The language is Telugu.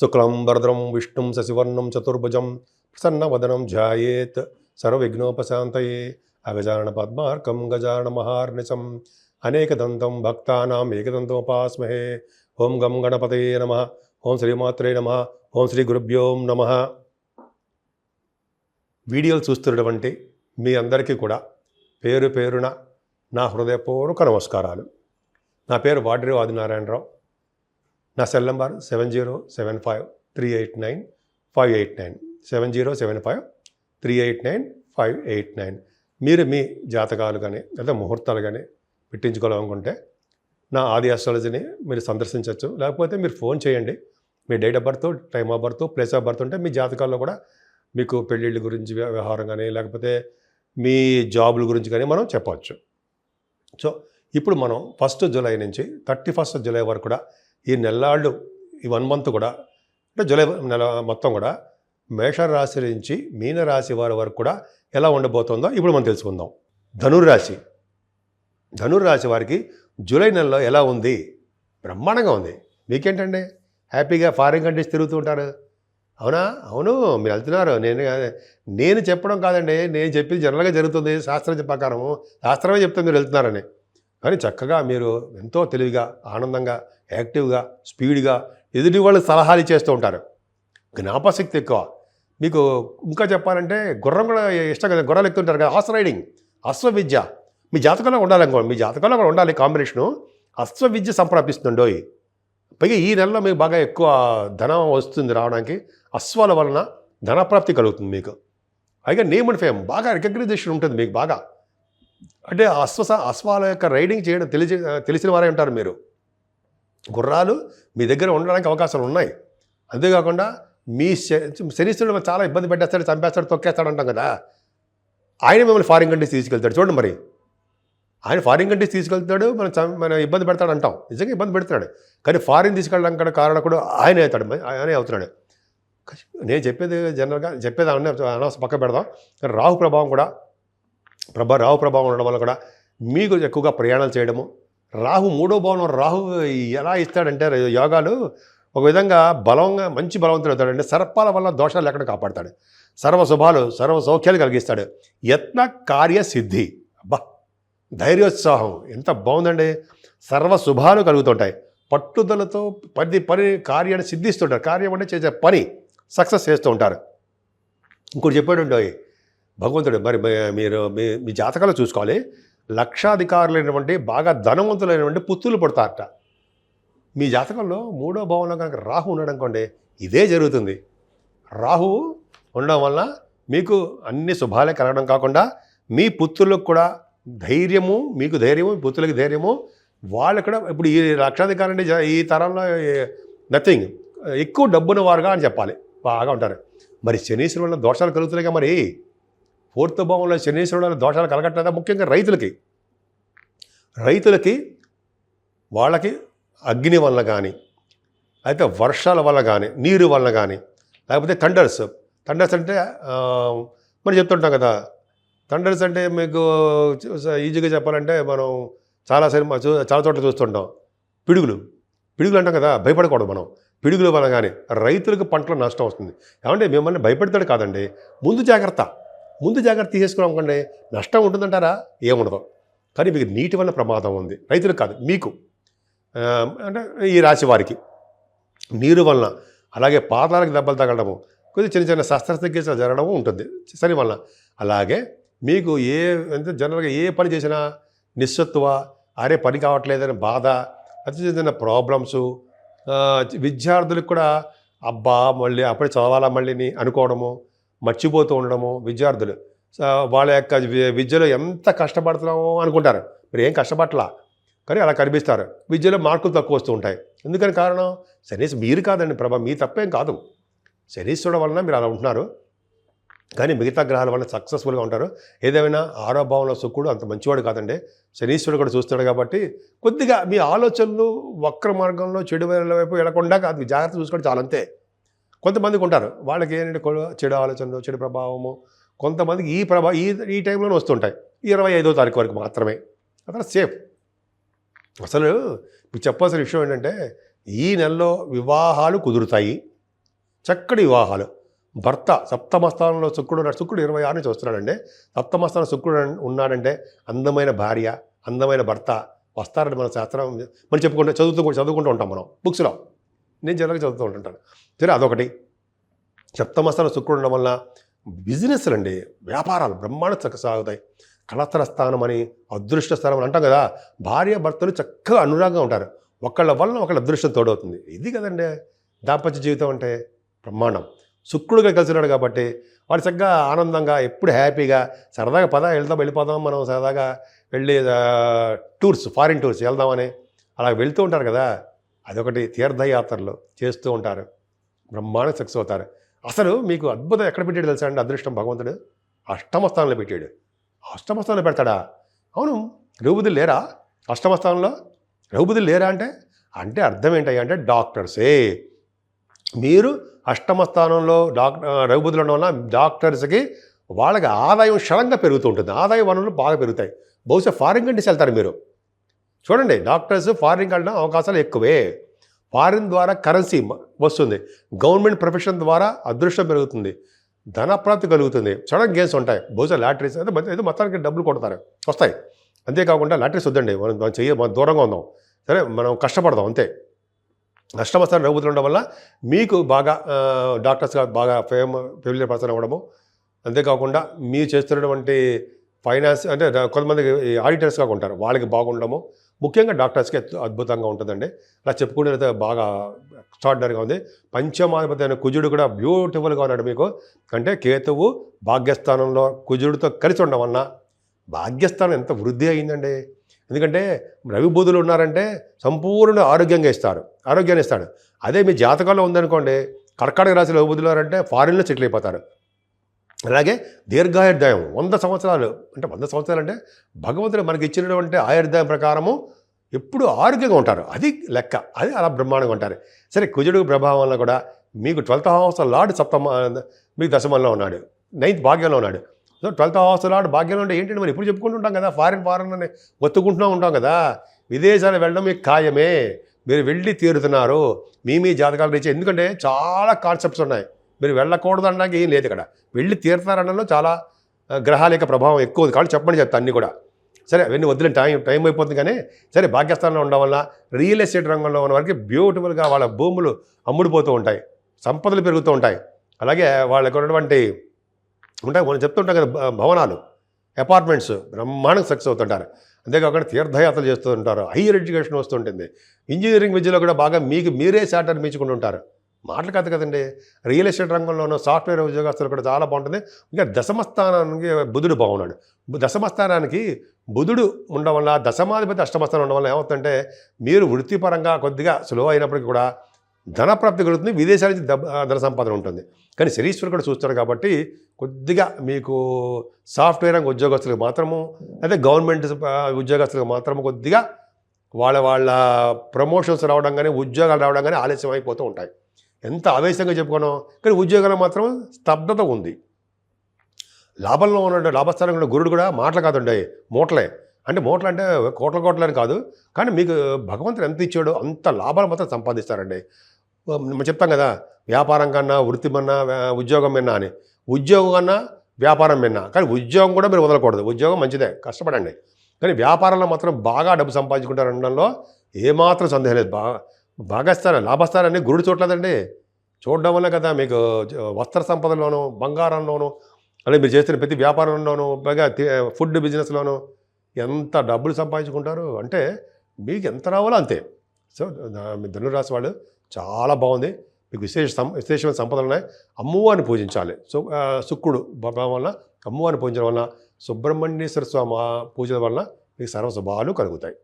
శుక్లం వరదరం విష్ణుం శశివర్ణం చతుర్భుజం ప్రసన్నవదనం ధ్యాయేత్ సర్వవిఘ్నోపశాంతయే అగజానన పద్మార్కం గజానన మహార్నిశం అనేకదంతం భక్తానాం ఏకదంతోపాస్మహే. ఓం గం గణపతయే నమ. ఓం శ్రీమాత్రే నమ. ఓం శ్రీ గురుభ్యోం నమ. వీడియోలు చూస్తున్నటువంటి మీ అందరికీ కూడా పేరు పేరున నా హృదయపూర్వక నమస్కారాలు. నా పేరు వాడ్రి ఆదినారాయణరావు. నా cell number seven zero seven five three eight nine five eight nine. Seven zero seven five three eight nine five eight nine. మీరు మీ జాతకాలు కానీ లేదా ముహూర్తాలు కానీ పెట్టించుకోవాలనుకుంటే నా ఆది ఆస్ట్రాలజీని మీరు సందర్శించవచ్చు లేకపోతే మీరు ఫోన్ చేయండి. మీ date of birth time of birth place of birth ఉంటే మీ జాతకాల్లో కూడా మీకు పెళ్ళిళ్ళ గురించి వ్యవహారం కానీ లేకపోతే మీ జాబుల గురించి కానీ మనం చెప్పవచ్చు. సో ఇప్పుడు మనం ఫస్ట్ జూలై నుంచి థర్టీ ఫస్ట్ జూలై వరకు కూడా ఈ నెల్లాళ్ళు ఈ వన్ మంత్ కూడా అంటే జూలై నెల మొత్తం కూడా మేషరాశి నుంచి మీనరాశి వారి వరకు కూడా ఎలా ఉండబోతుందో ఇప్పుడు మనం తెలుసుకుందాం. ధనుర్రాశి. ధనుర్రాశి వారికి జూలై నెలలో ఎలా ఉంది? బ్రహ్మాండంగా ఉంది. మీకేంటండి? హ్యాపీగా ఫారిన్ కంట్రీస్ తిరుగుతూ ఉంటారు. అవునా? అవును మీరు వెళ్తున్నారు. నేను నేను చెప్పడం కాదండి. నేను చెప్పింది జనరల్గా జరుగుతుంది. శాస్త్రం ప్రకారం శాస్త్రమే చెప్తే మీరు వెళ్తున్నారని. కానీ చక్కగా మీరు ఎంతో తెలివిగా ఆనందంగా యాక్టివ్గా స్పీడ్గా ఎదుటి వాళ్ళు సలహాలు చేస్తూ ఉంటారు. జ్ఞాపశక్తి ఎక్కువ. మీకు ఇంకా చెప్పాలంటే గుర్రం కూడా ఇష్టం కదా గుర్రాలు ఎక్కుతుంటారు కదా హార్స్ రైడింగ్ అశ్వ విద్య. మీ జాతకంలో ఉండాలనుకో మీ జాతకంలో కూడా ఉండాలి కాంబినేషను. అశ్వ విద్య సంప్రాపిస్తుండోయ్ పైగా ఈ నెలలో మీకు బాగా ఎక్కువ ధనం వస్తుంది రావడానికి. అశ్వాల వలన ధనప్రాప్తి కలుగుతుంది మీకు. పైగా నేమ్ అండ్ ఫేమ్ బాగా రికగ్నైజేషన్ ఉంటుంది మీకు బాగా. అంటే అశ్వస అశ్వాల యొక్క రైడింగ్ చేయడం తెలిసి తెలిసిన వారే ఉంటారు మీరు. గుర్రాలు మీ దగ్గర ఉండడానికి అవకాశాలు ఉన్నాయి. అంతేకాకుండా మీ శనిశ్వరుడు చాలా ఇబ్బంది పెట్టేస్తాడు చంపేస్తాడు తొక్కేస్తాడు అంటాం కదా. ఆయన మిమ్మల్ని ఫారిన్ కంట్రీస్ తీసుకెళ్తాడు. చూడండి మరి. ఆయన ఫారిన్ కంట్రీస్ తీసుకెళ్తాడు మనం మనం ఇబ్బంది పెడతాడు అంటాం. నిజంగా ఇబ్బంది పెడతాడు కానీ ఫారిన్ తీసుకెళ్ళడానికి కూడా కారణం కూడా ఆయనే అవుతాడు. మరి ఆయనే అవుతున్నాడు. నేను చెప్పేది జనరల్గా చెప్పేది అన్న అనవసరం పక్క పెడదాం. కానీ రాహు ప్రభావం కూడా ప్రభా రాహు ప్రభావం ఉండడం వల్ల కూడా మీకు ఎక్కువగా ప్రయాణాలు చేయడము. రాహు మూడో భవనం రాహు ఎలా ఇస్తాడంటే యోగాలు ఒక విధంగా బలంగా మంచి బలవంతుడు అవుతాడంటే సర్పాల వల్ల దోషాలు లేకుండా కాపాడతాడు. సర్వ శుభాలు సర్వ సౌఖ్యాలు కలిగిస్తాడు. యత్న కార్య సిద్ధి. అబ్బా! ధైర్యోత్సాహం. ఎంత బాగుందండి. సర్వ శుభాలు కలుగుతుంటాయి. పట్టుదలతో పది పని కార్యాన్ని సిద్ధిస్తుంటారు. కార్యం అంటే చేసే పని సక్సెస్ చేస్తూ ఉంటారు. ఇంకోటి చెప్పాడు భగవంతుడు. మరి మీరు మీ మీ జాతకాలు చూసుకోవాలి. లక్షాధికారులైనటువంటి బాగా ధనవంతులైనటువంటి పుత్తులు పడతారట. మీ జాతకంలో మూడో భావంలో కనుక రాహు ఉండడం అనుకోండి ఇదే జరుగుతుంది. రాహు ఉండడం వల్ల మీకు అన్ని శుభాలే కలగడం కాకుండా మీ పుత్రులకు కూడా ధైర్యము మీకు ధైర్యము పుత్రులకి ధైర్యము వాళ్ళు కూడా ఇప్పుడు ఈ లక్షాధికారులు అంటే ఈ తరంలో నథింగ్ ఎక్కువ డబ్బున్న వారుగా అని చెప్పాలి. బాగా ఉంటారు. మరి శనీశ్వరు వల్ల దోషాలు కలుగుతున్నాయిగా మరి. ఫోర్త్ భావంలో శనీశ్వరుడు దోషాలు కలగట్లేదా? ముఖ్యంగా రైతులకి. రైతులకి వాళ్ళకి అగ్ని వల్ల కానీ అయితే వర్షాల వల్ల కానీ నీరు వల్ల కానీ లేకపోతే థండర్స్. థండర్స్ అంటే మనం చెప్తుంటాం కదా. థండర్స్ అంటే మీకు ఈజీగా చెప్పాలంటే మనం చాలా సినిమా చూ చాలా చోట్ల చూస్తుంటాం. పిడుగులు. పిడుగులు అంటాం కదా భయపడకూడదు మనం. పిడుగుల వల్ల కానీ రైతులకు పంటలు నష్టం వస్తుంది. ఏమంటే మిమ్మల్ని భయపెడతాడు కాదండి. ముందు జాగ్రత్త. ముందు జాగ్రత్త తీసేసుకున్నాం అనుకోండి నష్టం ఉంటుందంటారా? ఏముండదు. కానీ మీకు నీటి వల్ల ప్రమాదం ఉంది. రైతులకు కాదు మీకు. అంటే ఈ రాశి వారికి. నీరు వలన అలాగే పాదాలకు దెబ్బలు తగలడము కొద్దిగా చిన్న చిన్న శస్త్రచికిత్సలు జరగడము ఉంటుంది. శని వలన. అలాగే మీకు ఏ అంటే జనరల్గా ఏ పని చేసినా నిస్సత్వ అరే పని కావట్లేదని బాధ అతి చిన్న చిన్న ప్రాబ్లమ్స్ విద్యార్థులకు కూడా అబ్బా మళ్ళీ అప్పుడే చదవాలా మళ్ళీని అనుకోవడము మర్చిపోతూ ఉండడము విద్యార్థులు. వాళ్ళ యొక్క విద్యలో ఎంత కష్టపడుతున్నామో అనుకుంటారు. మీరు ఏం కష్టపడలా కానీ అలా కనిపిస్తారు. విద్యలో మార్కులు తక్కువ వస్తూ ఉంటాయి. ఎందుకని కారణం? శనీస్ మీరు కాదండి ప్రభా మీ తప్పేం కాదు. శనీశ్వరుడు వలన మీరు అలా ఉంటున్నారు. కానీ మిగతా గ్రహాల వల్ల సక్సెస్ఫుల్గా ఉంటారు. ఏదేమైనా ఆరో భావంలో శుక్రుడు అంత మంచివాడు కాదండి. శనీశ్వరుడు కూడా చూస్తున్నాడు కాబట్టి కొద్దిగా మీ ఆలోచనలు వక్ర మార్గంలో చెడు వైపు వెళ్ళకుండా కాదు. జాగ్రత్త చూసుకోవడం చాలా అంతే కొంతమందికి ఉంటారు. వాళ్ళకి ఏంటంటే కొ- చెడు ఆలోచనలు చెడు ప్రభావము. కొంతమందికి ఈ ప్రభావం ఈ ఈ టైంలోనే వస్తుంటాయి. ఇరవై ఐదో తారీఖు వరకు మాత్రమే. అతను సేఫ్. అసలు ఇప్పుడు చెప్పాల్సిన విషయం ఏంటంటే ఈ నెలలో వివాహాలు కుదురుతాయి. చక్కటి వివాహాలు. భర్త సప్తమస్థానంలో శుక్రుడు ఉన్నాడు. శుక్రుడు ఇరవై ఆరు నుంచి వస్తున్నాడండి. సప్తమస్థానం శుక్రుడు ఉన్నాడంటే అందమైన భార్య అందమైన భర్త వస్తారని మన శాస్త్రం మనం చెప్పుకుంటే చదువుతూ చదువుకుంటూ ఉంటాం మనం. బుక్స్లో. నేను జనరల్గా చదువుతూ ఉంటుంటాను. సరే అదొకటి. సప్తమస్థానం శుక్రుడు ఉండడం వల్ల బిజినెస్లు అండి వ్యాపారాలు బ్రహ్మాండ చక్కగా సాగుతాయి. కళాస్థల స్థానం అని అదృష్ట స్థానం అని అంటాం కదా భార్య భర్తలు చక్కగా అనురాగంగా ఉంటారు. ఒకళ్ళ వల్ల ఒకళ్ళ అదృష్టం తోడవుతుంది. ఇది కదండి దాంపత్య జీవితం అంటే బ్రహ్మాండం. శుక్రుడుగా కలిసినాడు కాబట్టి వాడు చక్కగా ఆనందంగా ఎప్పుడు హ్యాపీగా సరదాగా పద వెళ్దాం వెళ్ళిపోదాం మనం సరదాగా వెళ్ళి టూర్స్ ఫారిన్ టూర్స్ వెళ్దామని అలా వెళ్తూ ఉంటారు కదా. అదొకటి తీర్థయాత్రలు చేస్తూ ఉంటారు. బ్రహ్మాండ సక్సెస్ అవుతారు. అసలు మీకు అద్భుతం ఎక్కడ పెట్టాడు తెలుసా అండి అదృష్టం భగవంతుడు? అష్టమ స్థానంలో పెట్టాడు. అష్టమ స్థానంలో పెడతాడా? అవును. రఘుబుద్ధులు లేరా? అష్టమ స్థానంలో రఘుబుద్ధులు లేరా అంటే? అంటే అర్థం ఏంటయ్యా అంటే డాక్టర్సే. మీరు అష్టమ స్థానంలో డాక్టర్ రఘుబుద్ధులు ఉండడం వల్ల డాక్టర్స్కి వాళ్ళకి ఆదాయం క్షణంగా పెరుగుతూ ఉంటుంది. ఆదాయ వనరులు బాగా పెరుగుతాయి. బహుశా ఫారిన్ కంట్రీస్ వెళ్తారు మీరు. చూడండి డాక్టర్స్ ఫారిన్ వెళ్ళడం అవకాశాలు ఎక్కువే. ఫారిన్ ద్వారా కరెన్సీ వస్తుంది. గవర్నమెంట్ ప్రొఫెషన్ ద్వారా అదృష్టం పెరుగుతుంది. ధనప్రాప్తి కలుగుతుంది. సడన్ గేమ్స్ ఉంటాయి. బహుశా లాటరీస్ అయితే ఏదో మొత్తానికి డబ్బులు కొడతారు. వస్తాయి. అంతేకాకుండా లాటరీస్ వద్దండి. మనం మనం చెయ్య మనం దూరంగా ఉందాం సరే మనం కష్టపడదాం అంతే. అష్టమస్థానం రఘుబుద్ధులు ఉండడం వల్ల మీకు బాగా డాక్టర్స్గా బాగా ఫేమ్ ఫెమిలియర్ పర్సన్ అవ్వడము. అంతేకాకుండా మీరు చేస్తున్నటువంటి ఫైనాన్స్ అంటే కొంతమంది ఆడిటర్స్గా ఉంటారు. వాళ్ళకి బాగుండడము. ముఖ్యంగా డాక్టర్స్కి అద్భుతంగా ఉంటుందండి. అలా చెప్పుకుంటే బాగా ఎక్స్ట్రాడినరీగా ఉంది. పంచమాధిపతి అయిన కుజుడు కూడా బ్యూటిఫుల్గా ఉన్నాడు మీకు. అంటే కేతువు భాగ్యస్థానంలో కుజుడితో కలిసి ఉండడం వలన భాగ్యస్థానం ఎంత వృద్ధి అయిందండి. ఎందుకంటే రవిబుధులు ఉన్నారంటే సంపూర్ణ ఆరోగ్యంగా ఇస్తారు. ఆరోగ్యాన్ని ఇస్తాడు. అదే మీ జాతకంలో ఉందనుకోండి కర్కాటక రాశిలో రవి ఉన్నారంటే ఫారిన్లో సెటిల్ అయిపోతారు. అలాగే దీర్ఘాయుర్దాయం వంద సంవత్సరాలు అంటే వంద సంవత్సరాలు అంటే భగవంతుడు మనకి ఇచ్చినటువంటి ఆయుర్దాయం ప్రకారము ఎప్పుడు ఆరోగ్యంగా ఉంటారు. అది లెక్క. అది అలా బ్రహ్మాండంగా ఉంటారు. సరే కుజుడు ప్రభావం వల్ల కూడా మీకు ట్వెల్త్ హౌస్ లార్డ్ సప్తమ మీకు దశమంలో ఉన్నాడు. నైన్త్ భాగ్యంలో ఉన్నాడు. సో ట్వెల్త్ హౌస్ లార్డ్ భాగ్యంలో ఉంటే ఏంటంటే మనం ఎప్పుడు చెప్పుకుంటుంటాం కదా? ఫారిన్ ఫారిన్ అని ఒత్తుకుంటూ ఉంటాం కదా? విదేశాలు వెళ్ళడం మీకు ఖాయమే. మీరు వెళ్ళి తీరుతున్నారు. మీ మీ జాతకాలు రీచ్ ఎందుకంటే చాలా కాన్సెప్ట్స్ ఉన్నాయి. మీరు వెళ్ళకూడదు అనడానికి ఏం లేదు ఇక్కడ. వెళ్ళి తీర్థారణంలో చాలా గ్రహాల యొక్క ప్రభావం ఎక్కువ ఉంది. కాబట్టి చెప్పండి చెప్తా అన్నీ కూడా. సరే అవన్నీ వదిలే టైం టైం అయిపోతుంది కానీ సరే భాగ్యస్థానంలో ఉండడం వల్ల రియల్ ఎస్టేట్ రంగంలో ఉన్న వారికి బ్యూటిఫుల్గా వాళ్ళ భూములు అమ్ముడుపోతూ ఉంటాయి. సంపదలు పెరుగుతూ ఉంటాయి. అలాగే వాళ్ళకు ఉన్నటువంటి ఉంటాయి మనం చెప్తుంటాం కదా భవనాలు అపార్ట్మెంట్స్ బ్రహ్మాండంగా సక్సెస్ అవుతుంటారు. అంతేకాకుండా తీర్థయాత్రలు చేస్తూ ఉంటారు. హైయర్ ఎడ్యుకేషన్ వస్తుంటుంది ఇంజనీరింగ్ విద్యలో కూడా బాగా మీకు మీరే శాటర్ మించుకుంటుంటారు మాటలు కాదు కదండి. రియల్ ఎస్టేట్ రంగంలోనూ సాఫ్ట్వేర్ ఉద్యోగస్తులు కూడా చాలా బాగుంటుంది. ఇంకా దశమస్థానానికి బుధుడు బాగున్నాడు. దశమస్థానానికి బుధుడు ఉండడం వల్ల దశమాధిపతి అష్టమస్థానం ఉండడం వల్ల ఏమవుతుందంటే మీరు వృత్తిపరంగా కొద్దిగా స్లో అయినప్పటికీ కూడా ధనప్రాప్తి కలుగుతుంది విదేశాల నుంచి ధన సంపాదన ఉంటుంది. కానీ శరీశ్వరుడు కూడా చూస్తాడు కాబట్టి కొద్దిగా మీకు సాఫ్ట్వేర్ రంగ ఉద్యోగస్తులకు మాత్రము అదే గవర్నమెంట్ ఉద్యోగస్తులకు మాత్రము కొద్దిగా వాళ్ళ వాళ్ళ ప్రమోషన్స్ రావడం కానీ ఉద్యోగాలు రావడం కానీ ఆలస్యం అయిపోతూ ఉంటాయి. ఎంత ఆవేశంగా చెప్పుకున్నాం? కానీ ఉద్యోగాలు మాత్రం స్తబ్దత ఉంది. లాభంలో ఉన్న లాభస్థానంలో గురుడు కూడా మాటలు కాదండి మూటలే. అంటే మూటలు అంటే కోట్ల కోట్లని కాదు. కానీ మీకు భగవంతుడు ఎంత ఇచ్చాడో అంత లాభాలు మాత్రం సంపాదిస్తారండి. మనం చెప్తాం కదా వ్యాపారం కన్నా వృత్తి కన్నా ఉద్యోగం విన్నా అని. ఉద్యోగం కన్నా వ్యాపారం విన్నా కానీ ఉద్యోగం కూడా మీరు వదలకూడదు. ఉద్యోగం మంచిదే కష్టపడండి. కానీ వ్యాపారంలో మాత్రం బాగా డబ్బు సంపాదించుకుంటారు అనడంలో ఏమాత్రం సందేహం లేదు. బాగా భాగస్థానం లాభస్థానాన్ని గురుడు చూడలేదండి చూడడం వల్ల కదా మీకు వస్త్ర సంపదలోను బంగారంలోను అలాగే మీరు చేస్తున్న ప్రతి వ్యాపారంలోనూ పైగా ఫుడ్ బిజినెస్లోను ఎంత డబ్బులు సంపాదించుకుంటారు? అంటే మీకు ఎంత రావాలో అంతే. సో మీ ధనురాశి వాళ్ళు చాలా బాగుంది. మీకు విశేష సం విశేషమైన సంపదలు ఉన్నాయి. అమ్మవారిని పూజించాలి. సో శుక్రుడు వలన వల్ల అమ్మవారిని పూజించడం వల్ల సుబ్రహ్మణ్యేశ్వర స్వామి పూజల వల్ల మీకు సర్వ శుభాలు కలుగుతాయి.